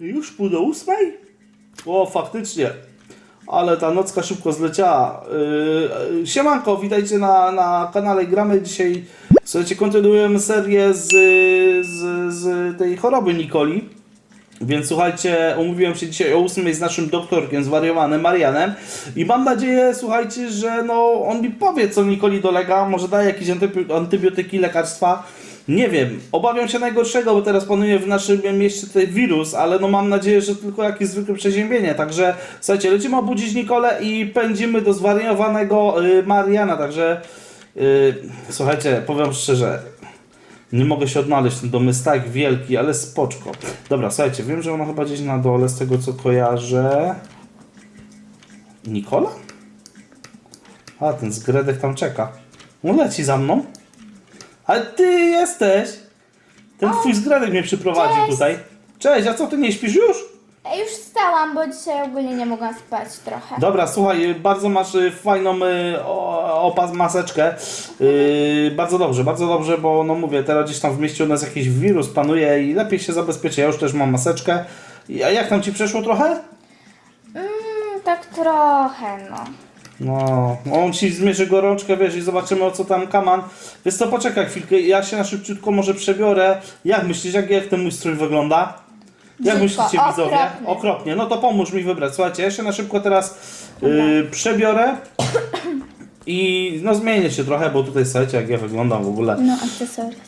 Już pół do ósmej? O, faktycznie. Ale ta nocka szybko zleciała. Yy, siemanko, witajcie na, na kanale Gramy. Dzisiaj, słuchajcie, kontynuujemy serię z, z, z tej choroby Nikoli. Więc słuchajcie, umówiłem się dzisiaj o 8 z naszym doktorkiem zwariowanym Marianem i mam nadzieję, słuchajcie, że no on mi powie, co Nikoli dolega, może daje jakieś antybi- antybiotyki, lekarstwa. Nie wiem, obawiam się najgorszego, bo teraz panuje w naszym mieście tutaj wirus, ale no mam nadzieję, że tylko jakieś zwykłe przeziębienie. Także słuchajcie, lecimy obudzić Nikolę i pędzimy do zwariowanego y, Mariana. Także y, słuchajcie, powiem szczerze, nie mogę się odnaleźć, ten dom jest tak wielki, ale spoczko. Dobra, słuchajcie, wiem, że ona chyba gdzieś na dole, z tego co kojarzę. Nikola? A, ten zgredek tam czeka. On leci za mną. Ale ty jesteś! Ten twój zgredek mnie przyprowadził cześć. tutaj. Cześć, a co, ty nie śpisz już? Ja już wstałam, bo dzisiaj ogólnie nie mogłam spać trochę. Dobra, słuchaj, bardzo masz y, fajną y, o- opas maseczkę. Y, bardzo dobrze, bardzo dobrze, bo no mówię, teraz gdzieś tam w mieście u nas jakiś wirus panuje i lepiej się zabezpieczyć. Ja już też mam maseczkę. I- A jak tam ci przeszło trochę? Mm, tak trochę, no. No, on ci zmierzy gorączkę, wiesz, i zobaczymy o co tam kaman. Więc to poczekaj chwilkę, ja się na szybciutko może przebiorę. Jak myślisz, jak, jak ten mój strój wygląda? Jak Brzydko, myślicie widzowie? okropny. Okropnie. No to pomóż mi wybrać. Słuchajcie, ja się na szybko teraz y, przebiorę i no zmienię się trochę, bo tutaj słuchajcie, jak ja wyglądam w ogóle. No, akcesoria.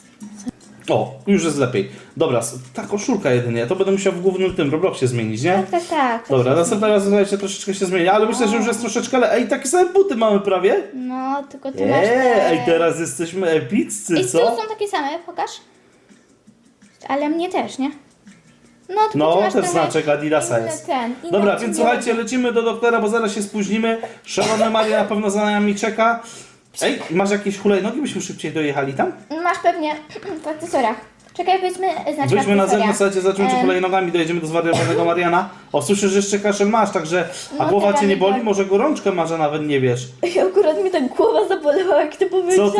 O, już jest lepiej. Dobra, s- ta koszulka jedynie, to będę musiał w głównym tym Robloxie zmienić, nie? Tak, tak, tak. Dobra, następnym razem słuchajcie, troszeczkę się zmieni, ale myślę, że już jest troszeczkę, ale ej, takie same buty mamy prawie. No, tylko ty masz Eee, ej, teraz jesteśmy epiccy, I z tyłu co? są takie same, pokaż. Ale mnie też, nie? No, tylko ty No, masz ten trochę znaczek Adidasa inny jest. Ten, inny Dobra, odcień więc słuchajcie, lecimy do doktora, bo zaraz się spóźnimy. Szalona Maria na pewno za nami czeka. Ej, masz jakieś hulajnogi, byśmy szybciej dojechali tam? Masz pewnie w akcesoriach. Czekaj, weźmy znaczy Wyjdźmy na zewnątrz, słuchajcie, zobaczymy czy Em. hulajnogami dojedziemy do zwariowanego Mariana. O, słyszę, że jeszcze kaszel masz, także... A No, głowa teraz cię nie boli? boli. Może gorączkę masz, a nawet nie wiesz. Ej, akurat mi tak głowa zabolała, jak ty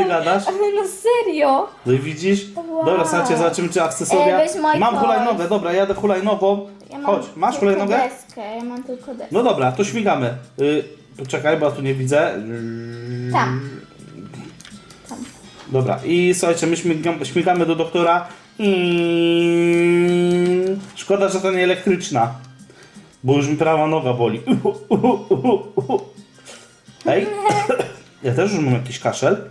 gadasz? Ale no serio. No i widzisz? Wow. Dobra, słuchajcie, zobaczymy czy akcesoria... Ej, weź Mam kość. hulajnogę, dobra, jadę hulajnogą. Ja mam Chodź, masz tylko hulajnogę? deskę, ja mam tylko deskę. No dobra, to śmigamy. Y, poczekaj, bo ja tu nie widzę. Tam. Dobra, i słuchajcie, my śmigamy, śmigamy do doktora. I... Szkoda, że to nie elektryczna. Bo już mi prawa noga boli. Uhu, uhu, uhu, uhu. Ej, ja też już mam jakiś kaszel.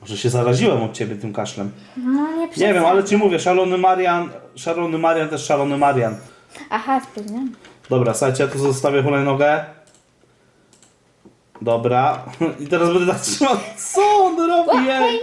Może się zaraziłem od ciebie tym kaszlem. No nie Nie wiem, ale ci mówię, szalony Marian, szalony Marian, też szalony Marian. Aha, spóźniam. Dobra, słuchajcie, ja tu zostawię hulajnogę. Dobra. I teraz będę tak trzymał. Co on robi? Ej?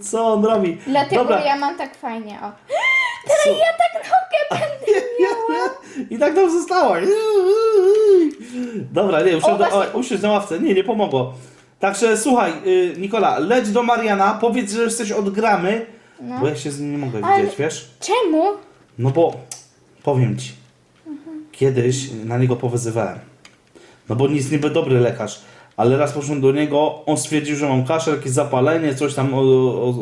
Co on robi? Dlatego Dobra. ja mam tak fajnie, o. Co? Ja tak nogę będę miała. I tak tam zostało. Dobra, nie, usiądę, O, właśnie. o, usiądź na ławce. Nie, nie pomogło. Także słuchaj, y, Nikola, leć do Mariana, powiedz, że jesteś od gramy, No. bo ja się z nim nie mogę Ale- widzieć, wiesz? Czemu? No bo powiem ci, kiedyś na niego powyzywałem. No bo nic niby dobry lekarz, ale raz poszedłem do niego, on stwierdził, że mam kaszel, jakieś zapalenie, coś tam, o,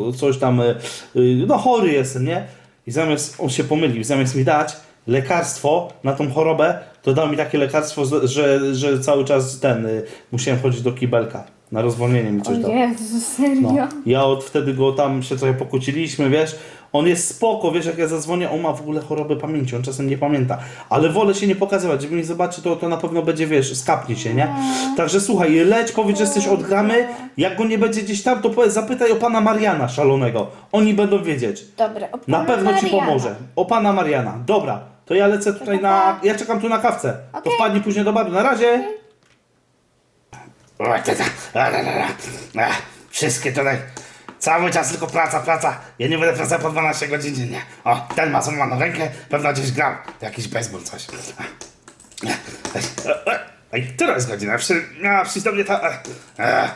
o, coś tam, y, y, no chory jestem, nie? I zamiast, on się pomylił, zamiast mi dać lekarstwo na tą chorobę, to dał mi takie lekarstwo, że, że cały czas ten, y, musiałem chodzić do kibelka. Na rozwolnienie mi coś dał. Jezu, serio? No. Ja od wtedy go tam się trochę pokłóciliśmy, wiesz. On jest spoko, wiesz, jak ja zadzwonię, on ma w ogóle chorobę pamięci, on czasem nie pamięta. Ale wolę się nie pokazywać, żeby mnie zobaczy, to, to na pewno będzie, wiesz, skapnie się, nie? Także słuchaj, leć, powiedz, że jesteś od gramy. Jak go nie będzie gdzieś tam, to powiedz, zapytaj o pana Mariana szalonego. Oni będą wiedzieć. Dobra, o Na pana pewno ci Mariana. pomoże. O pana Mariana. Dobra, to ja lecę tutaj na... Ja czekam tu na kawce. To Okej. wpadnij później do baru. Na razie. Wszystkie tutaj. Cały czas tylko praca, praca. Ja nie będę pracował po 12 godzin dziennie. O, ten ma złamaną rękę, pewno gdzieś grał. Jakiś baseball, coś. Ej, która jest godzina? Przy, miała przyjść do mnie ta... e.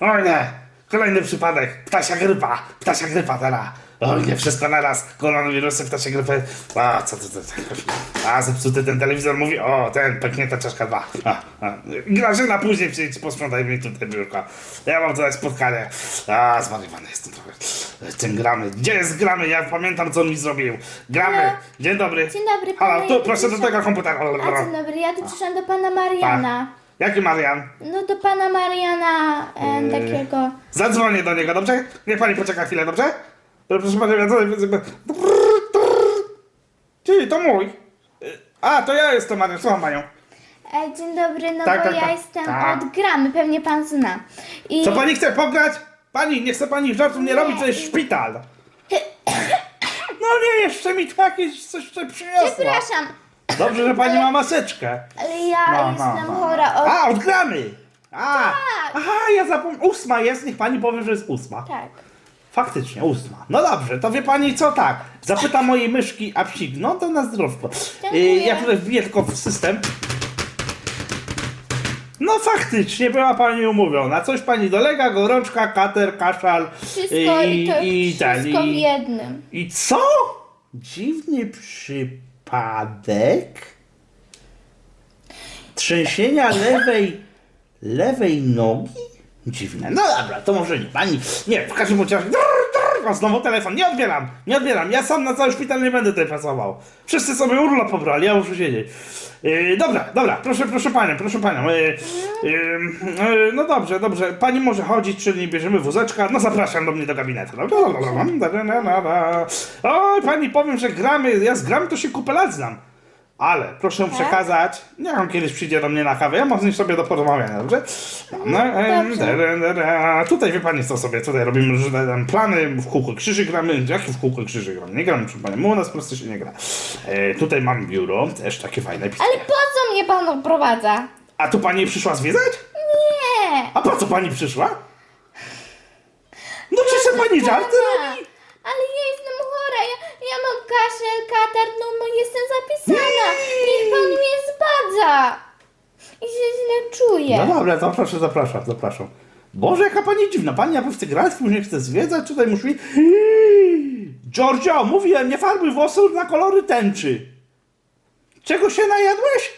O nie, Kolejny przypadek. Ptasia grypa. Ptasia grypa teraz. O nie, wszystko naraz. Koronawirusy, ptasia grypy. A, co to, to, to. A, zepsuty ten telewizor mówi, o, ten, pęknięta czaszka dwa. A, a. Grażyna, później przyjdź, posprzątaj mi tutaj biurko. Ja mam tutaj spotkanie. A, zwariowany jestem trochę. Ten gramy. Gdzie jest gramy? Ja pamiętam, co on mi zrobił. Gramy. Halo? Dzień dobry. Dzień dobry, Halo, panie. tu, proszę do tego komputera. A dzień dobry, ja tu przyszłam do pana Mariana. Jaki Marian? No do pana Mariana e, takiego. Zadzwonię do niego, dobrze? Niech pani poczeka chwilę, dobrze? Proszę ja tutaj... Ty, to mój. A, to ja jestem Marian, słucham panią. E, dzień dobry, no Tak, bo tak, ja tak. jestem Tak. od gramy, pewnie pan zna. I Co pani chce, pograć? Pani, nie chce pani żartów nie robić, to jest szpital. No nie, jeszcze mi tu jakieś coś tutaj przyniosła. przepraszam, Dobrze, że pani ma maseczkę. ale ja jestem chora od... A, odgramy! A, Tak. aha, ja zapomniałem. Ósma jest, niech pani powie, że jest ósma. Tak. Faktycznie, ósma. No dobrze, to wie pani co, tak. Zapytam mojej myszki, a psik, no to na zdrówko. Dziękuję. Y, Ja tutaj wbiję tylko w system. No faktycznie, była pani umówiona. Coś pani dolega, gorączka, kater, kaszal. Wszystko i, to i ten, wszystko w jednym. I co? Dziwny przypadek? Trzęsienia lewej, lewej nogi? Dziwne. No dobra, to może nie pani. Nie, w każdym razie. Znowu telefon. Nie odbieram, nie odbieram. Ja sam na cały szpital nie będę tutaj pracował. Wszyscy sobie urlop pobrali, ja muszę siedzieć. Yy, dobra, dobra, proszę, proszę panią, proszę panią. Yy, yy, no dobrze, dobrze. Pani może chodzić, czyli bierzemy wózeczka. No zapraszam do mnie do gabinetu. No, Oj, pani powiem, że gramy, ja z gramy to się kupę lat znam. Ale proszę przekazać, nie wiem, kiedyś przyjdzie do mnie na kawę, ja mam z nim sobie do porozmawiania, dobrze? No, Dobrze. Tutaj wie pani co sobie, tutaj robimy różne tam plany, w kółko krzyży gramy, jakie w kółko krzyży gramy? Nie gramy przy panią, u nas po prostu się nie gra. E, tutaj mam biuro, też takie fajne Ale pisanie. po co mnie pan oprowadza? A tu pani przyszła zwiedzać? Nie. A po co pani przyszła? No czy se pani żarty robi? Ale ja ja, mam kaszel, katar, no, no jestem zapisana. Niech pan mnie zbadza. I się źle czuję. No dobra, zapraszam, zapraszam, zapraszam. Boże, jaka pani dziwna. Pani najpierw chce grać, później chce zwiedzać, tutaj musi... Giorgio, mówiłem, nie farbuj włosów na kolory tęczy. Czego się najadłeś?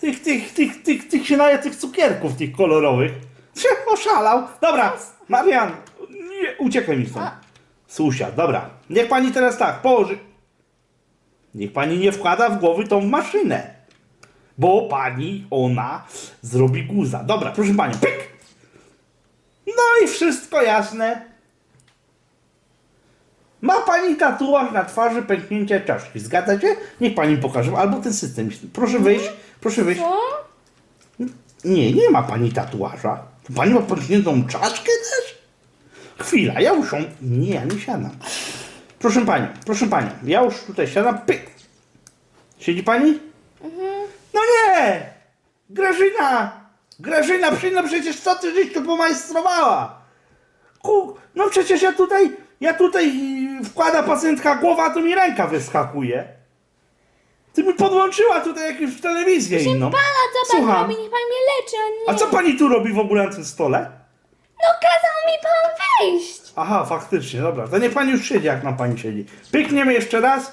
Tych, tych, tych, tych, tych się najadł, tych cukierków, tych kolorowych. Się oszalał. Dobra, Marian, nie, uciekaj mi stąd. Susia, dobra. Niech pani teraz tak, położy... Niech pani nie wkłada w głowy tą maszynę bo pani ona zrobi guza. Dobra, proszę panią, pyk! No i wszystko jasne. Ma pani tatuaż na twarzy pęknięcia czaszki. Zgadza się? Niech pani pokaże. Albo ten system. Proszę wyjść, proszę wyjść. Co? Nie, nie ma pani tatuaża. Pani ma pękniętą czaszkę też? Chwila, ja już ją... Nie, ja nie siadam. Proszę panią, proszę panią. Ja już tutaj siadam, pyk. Siedzi pani? No nie! Grażyna! Grażyna, przyjno przecież co ty tu pomajstrowała? Ku, no przecież ja tutaj, ja tutaj y, wkłada pacjentka głowa, a tu mi ręka wyskakuje. Ty mi podłączyła tutaj jakąś telewizję inną. Pana, co pan Słucham. robi? Niech pan mnie leczy, a nie. A co pani tu robi w ogóle na tym stole? No kazał mi pan wejść. Aha, faktycznie, dobra. To niech pani już siedzi, jak na pani siedzi. Pykniemy jeszcze raz.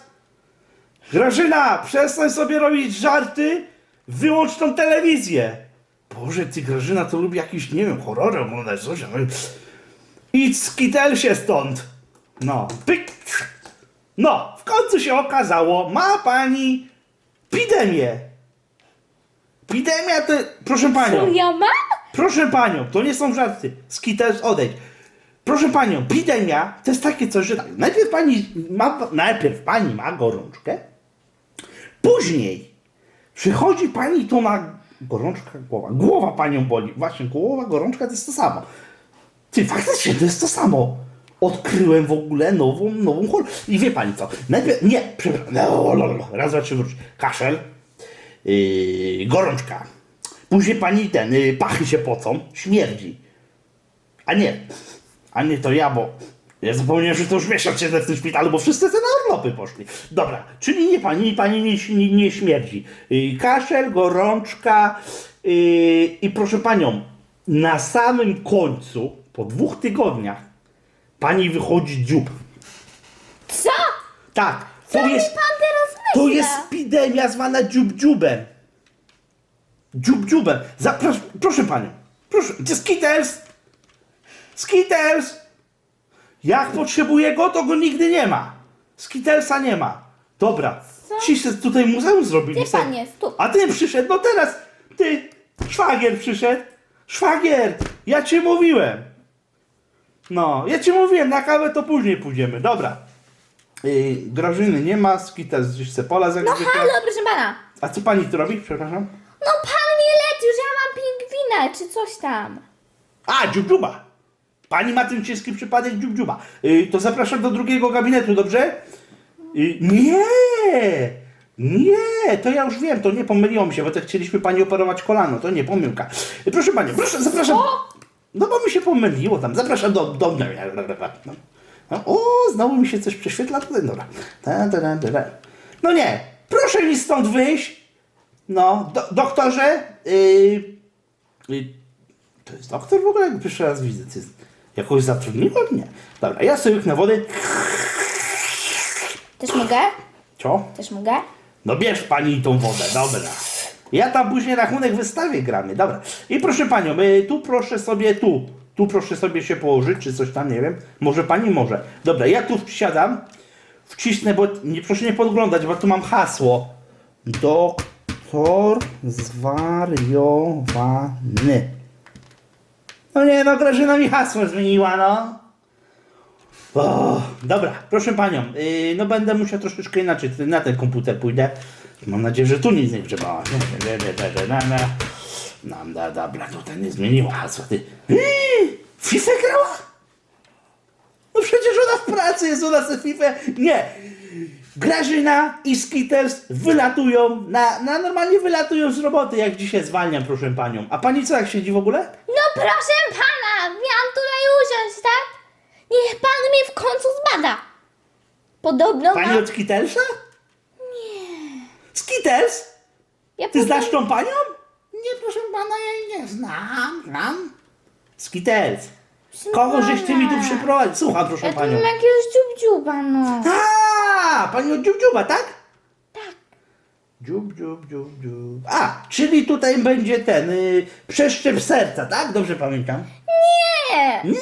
Grażyna, przestań sobie robić żarty. Wyłącz tą telewizję. Boże, ty Grażyna to lubi jakiś, nie wiem, horror oglądać, coś. no. Idź skitel się stąd. No, pyk. No, w końcu się okazało, ma pani epidemię. Epidemia to, proszę panią. Co ja mam? Proszę panią, to nie są żarty. Skittles odejdź. Proszę panią, epidemia to jest takie coś, że tak, najpierw pani ma, najpierw pani ma gorączkę, później przychodzi pani tu na gorączka głowa. Głowa panią boli. Właśnie głowa, gorączka to jest to samo. Ty, faktycznie to jest to samo. Odkryłem w ogóle nową, nową chorobę. I wie pani co? Najpierw, nie, przepraszam, no, no, no, raz, dwa, trzy, wróć. Kaszel, yy, gorączka. Później pani ten, yy, pachy się pocą, śmierdzi. A nie, a nie to ja, bo ja zapomniałem, że to już miesiąc siedzę w tym szpitalu, bo wszyscy te na urlopy poszli. Dobra, czyli nie pani, pani nie, nie, nie śmierdzi. Yy, kaszel, gorączka yy, i proszę panią, na samym końcu po dwóch tygodniach pani wychodzi dziób. Co? Tak, Co to mi jest, pan teraz to myśli? jest epidemia zwana dziób-dziubem. Dziób-dziubem. Zapras- proszę panią, proszę, gdzie Skittles? Skittles! Jak potrzebuję go, to go nigdy nie ma. Skittlesa nie ma. Dobra, Co? ci się tutaj muzeum zrobili. Gdzie pan jest? Tu. A ty przyszedł, no teraz ty, szwagier przyszedł. Szwagier, ja ci mówiłem. No, ja ci mówiłem, na kawę to później pójdziemy. Dobra. Yy, Grażyny nie ma, Skittles gdzieś se pola No halo, proszę pana. A co pani tu robi? Przepraszam. No pan mnie leci, że ja czy coś tam. A, dziubdziuba. Pani ma ten ciężki przypadek dziubdziuba. Yy, to zapraszam do drugiego gabinetu, dobrze? Yy, nie! Nie, to ja już wiem, to nie pomyliło mi się, bo to chcieliśmy pani operować kolano, to nie pomyłka. Yy, proszę pani, proszę, zapraszam. Co? No bo mi się pomyliło tam, zapraszam do, do mnie. No. No, O, znowu mi się coś prześwietla tutaj, dobra. Ta, ta, ta, ta, ta. No nie, proszę mi stąd wyjść. No, do, doktorze, yy, yy, to jest doktor w ogóle? Jak Pierwszy raz widzę. To jest jakoś zatrudniło mnie? Dobra, ja sobie na wodę. Też mogę? Co? Też mogę? No bierz pani tą wodę, dobra. Ja tam później rachunek wystawię gramy, dobra. I proszę panią, y, tu proszę sobie tu. Tu proszę sobie się położyć, czy coś tam, nie wiem. Może pani może. Dobra, ja tu wsiadam, wcisnę, bo nie, proszę nie podglądać, bo tu mam hasło. Doktor zwariowany. No nie, no Grażyna mi hasło zmieniła, no. O, dobra, proszę panią, yy, no będę musiał troszeczkę inaczej, na ten komputer pójdę. Mam nadzieję, że tu nic nie grzebała. Nam da, dobra, tutaj nie zmieniła hasła, ty. FIFA grała? No przecież ona w pracy jest, ona se FIFA... Nie! Grażyna i Skittles wylatują, na, na normalnie wylatują z roboty, jak dzisiaj zwalniam, proszę panią. A pani co, jak siedzi w ogóle? No proszę pana, miałam tutaj usiąść, tak? Niech pan mnie w końcu zbada. Podobno Pani ma... od Skittlesa? Nie. Skittles? Ja Ty znasz tą panią? Nie, proszę pana, ja jej nie znam. Znam. Skittles. Kogo żeś ty mi tu przyprowadził? Słucham, proszę Ja tu panią. mam jakiegoś dziubdziuba, no. A, pani od dziubdziuba, tak? Tak. Dziub, dziub, dziub, dziub. A, czyli tutaj będzie ten, y, przeszczep serca, tak? Dobrze pamiętam? Nie, Nie.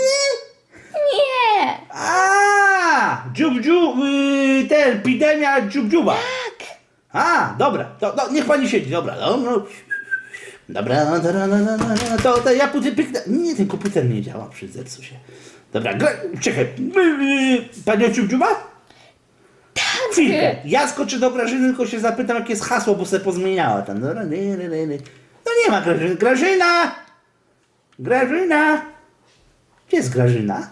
nie. A, dziub, dziub, y, ten, epidemia dziubdziuba. Tak. A, dobra, to, no, niech pani siedzi, dobra, no, no. Dobra, no, no, no, no, no, no, to, to ja pójdę pyknę. Nie, ten komputer nie działa, przy zepsuł się. Dobra, gra, czekaj, y, y, pani od dziubdziuba? Tak. Chwilkę. Ja skoczę do Grażyny, tylko się zapytam, jakie jest hasło, bo se pozmieniała tam. Dobra, nie, nie, nie, nie. No nie ma Grażyny. Grażyna! Grażyna! Gdzie jest Grażyna?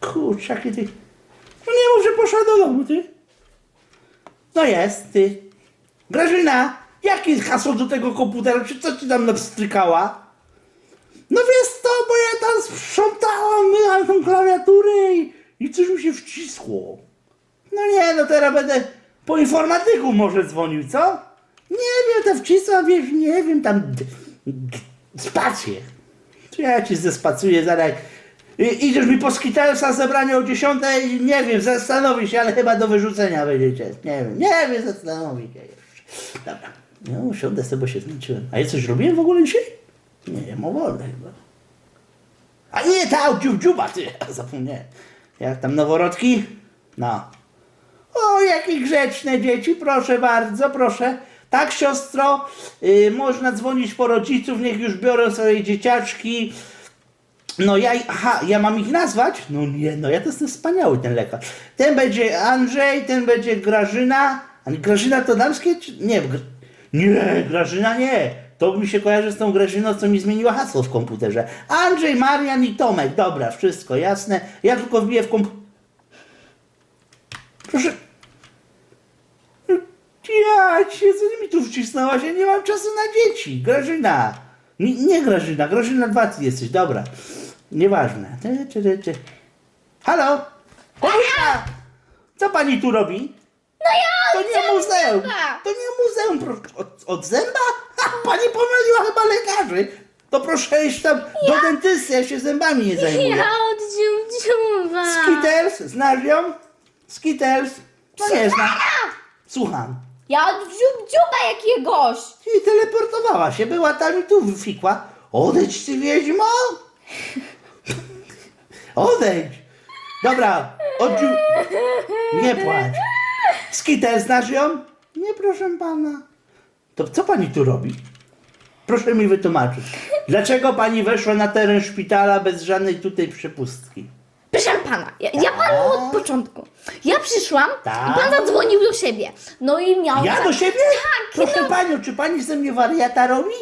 Kurczę, jakie ty... No nie mów, że poszła do domu, ty. No jest, ty. Grażyna! Jakie jest hasło do tego komputera? Czy co ci tam napstrykała? No wiesz co, bo ja tam sprzątałam, myłam tą klawiaturę i, i coś mi się wcisło. No nie, no teraz będę po informatyku może dzwonił, co? Nie wiem, to wcisła, wiesz, nie wiem, tam spację. Czy ja ci zespacuję zaraz. I, idziesz mi po Skittlesa zebranie o 10, nie wiem, zastanowi się, ale chyba do wyrzucenia będziecie. Nie wiem, nie wiem, zastanowi się jeszcze. Dobra, no usiądę sobie, bo się zmęczyłem. A ja coś robiłem w ogóle dzisiaj? Nie wiem, o wolne chyba. A nie, ta dziubdziuba, ty, zapomniałem. Jak tam noworodki? No. O, jakie grzeczne dzieci, proszę bardzo, proszę. Tak, siostro, y, można dzwonić po rodziców, niech już biorą swoje dzieciaczki. No ja, aha, ja mam ich nazwać? No nie, no ja to jestem wspaniały ten lekarz. Ten będzie Andrzej, ten będzie Grażyna. A Grażyna to damskie? Czy... Nie, Gr... nie, Grażyna nie. To mi się kojarzy z tą Grażyną, co mi zmieniła hasło w komputerze. Andrzej, Marian i Tomek. Dobra, wszystko jasne. Ja tylko wbiję w komputer. Proszę. Ja cię, co mi tu wcisnęłaś? Ja nie mam czasu na dzieci. Grażyna. Nie, nie Grażyna, Grażyna 2 ty jesteś, dobra. Nieważne. Ty, ty, ty, ty. Halo? Konuszka! Co pani tu robi? No ja To nie muzeum. zęba. To nie muzeum. pro- Od, od zęba? Ha, pani pomyliła chyba lekarzy. To proszę iść tam do dentysty, ja się zębami nie zajmuję. Ja od dziubdziuba. Skittles, znasz ją? Skittles? No nie znam. Słucham. Ja od dziubdziuba jakiegoś. I teleportowała się, była tam i tu wyfikła. Odejdź ty wiedźmo! Odejdź! Dobra, oddziu... Nie płacz. Skitter, znasz ją? Nie, proszę pana. To co pani tu robi? Proszę mi wytłumaczyć. Dlaczego pani weszła na teren szpitala bez żadnej tutaj przepustki? Proszę pana, ja, ja panu od początku. Ja przyszłam Tak. i pan zadzwonił do siebie. No i miał. Ja do siebie? Tak, Proszę no, panią, czy pani ze mnie wariata robi?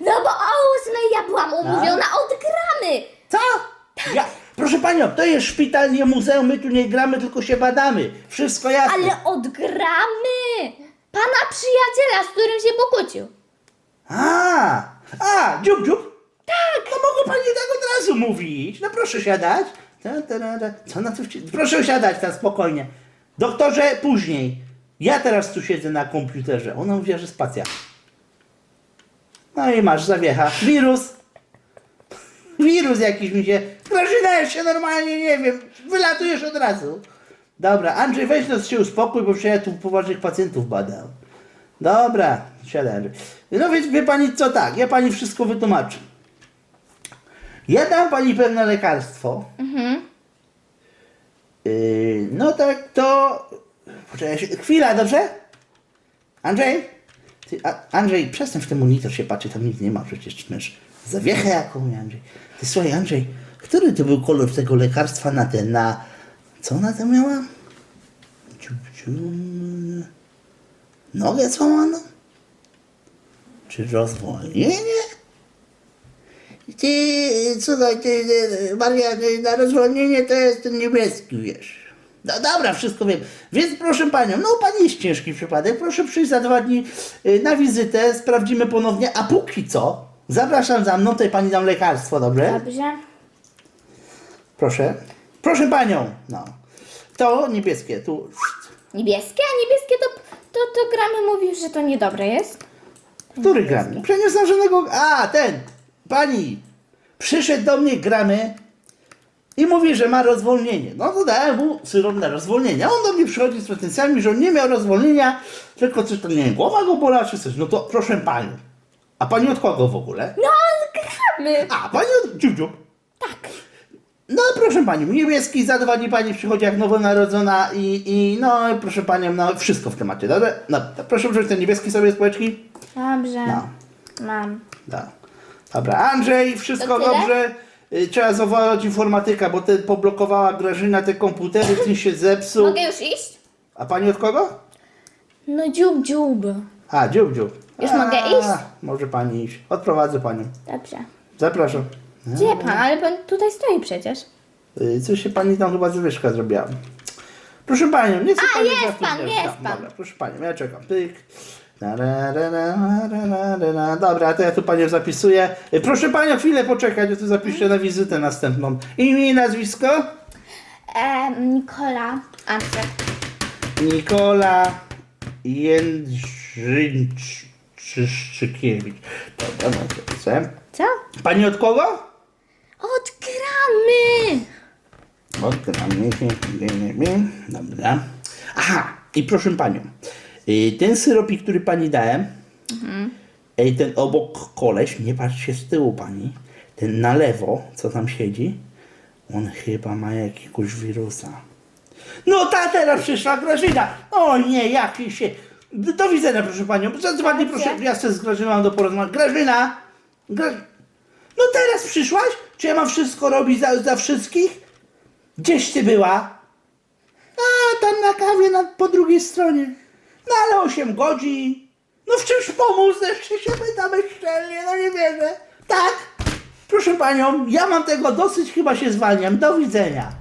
no bo o ósmej ja byłam umówiona od gramy. Co? Ja, proszę panią, to jest szpital, nie muzeum, my tu nie gramy, tylko się badamy. Wszystko jasne. Ale od gramy. Pana przyjaciela, z którym się pokłócił. A, a, dziób, dziób. Tak. No mogło pani tak od razu mówić. No proszę siadać. Ta, ta, ta. Co na to Proszę siadać tam spokojnie. Doktorze, później. Ja teraz tu siedzę na komputerze. Ona mówiła, że spacja. No i masz zawiecha. Wirus. Wirus jakiś mi się... Grażyna się normalnie, nie wiem, wylatujesz od razu. Dobra, Andrzej, weź nas się uspokój, bo przecież ja tu poważnych pacjentów badał. Dobra, siadaj Andrzej. No więc wie pani co tak, ja pani wszystko wytłumaczę. Ja dam pani pewne lekarstwo. Yy, no tak to... Poczekaj, się- chwila, dobrze? Andrzej? Ty, a, Andrzej, przestań w ten monitor się patrzy, tam nic nie ma przecież. Masz zawiechę jaką, Andrzej. Ty słuchaj, Andrzej, który to był kolor tego lekarstwa na ten, na... Co ona tam miała? Ciu, ciu. Nogę złamaną? Czy rozwolnienie? Ty, słuchaj, ty, ty, Maria, ty, na rozwolnienie to jest ten niebieski, wiesz. No dobra, wszystko wiem. Więc proszę panią, no pani jest ciężki przypadek, proszę przyjść za dwa dni y, na wizytę, sprawdzimy ponownie, a póki co, zapraszam za mną, tutaj pani dam lekarstwo, dobrze? Dobrze. Proszę. Proszę panią, no. To niebieskie, tu. Niebieskie, a niebieskie to, to, to gramy mówił, że to niedobre jest. Który gram? Przeniosłem żadnego. A, ten! Pani! Przyszedł do mnie gramy i mówi, że ma rozwolnienie. No to dałem mu syrop na rozwolnienie. A On do mnie przychodzi z pretensjami, że on nie miał rozwolnienia, tylko coś tam, nie wiem, głowa go bola czy coś. No to proszę panią. A pani od kogo w ogóle? No, gramy. A, pani od dziób. Tak. No proszę panią, niebieski za dwa dni pani przychodzi jak nowonarodzona i, i no proszę panią, no wszystko w temacie, dobrze? No, to proszę wziąć ten niebieski sobie społeczki. Dobrze. No. Mam. Da. Dobra, Andrzej, wszystko To tyle? dobrze. Y, Trzeba zawołać informatyka, bo te poblokowała Grażyna te komputery, ten się zepsuł. Mogę już iść? A pani od kogo? No dziób, dziób. A, dziób, dziób. Już A, mogę iść? Może pani iść. Odprowadzę panią. Dobrze. Zapraszam. Gdzie pan? Ale pan tutaj stoi przecież. Y, Coś się pani tam chyba zawieszka zrobiła. Proszę panią, nie chcę A, pani jest pan, jest pan. Dobra, proszę panią, ja czekam. Pyk. Na, na, na, na, na, na, na, na. Dobra, to ja tu panią zapisuję. Y, Proszę panią, chwilę poczekać, ja tu zapiszę na wizytę następną. Imię i nazwisko? E, Nikola. Andrzej. Nikola Jędrzejczykiewicz. Dobra, to chcę. Co? Pani od kogo? Od gramy. Od gramy. Dobra. Aha, i proszę panią. Ten syropik, który pani dałem, ej, ten obok koleś, nie patrzcie z tyłu pani, ten na lewo, co tam siedzi, on chyba ma jakiegoś wirusa. No ta teraz przyszła Grażyna. O nie, jaki się... Do widzenia, proszę panią. Za dwa dni, proszę, ja chcę z Grażyną do porozmawiania. Grażyna! Gra... No teraz przyszłaś? Czy ja mam wszystko robić za, za wszystkich? Gdzieś ty była? A, tam na kawie na, po drugiej stronie. No ale 8 godzin. No w czymś pomóc, jeszcze się pyta bezczelnie, no nie wierzę. Tak? Proszę panią, ja mam tego dosyć, chyba się zwalniam. Do widzenia.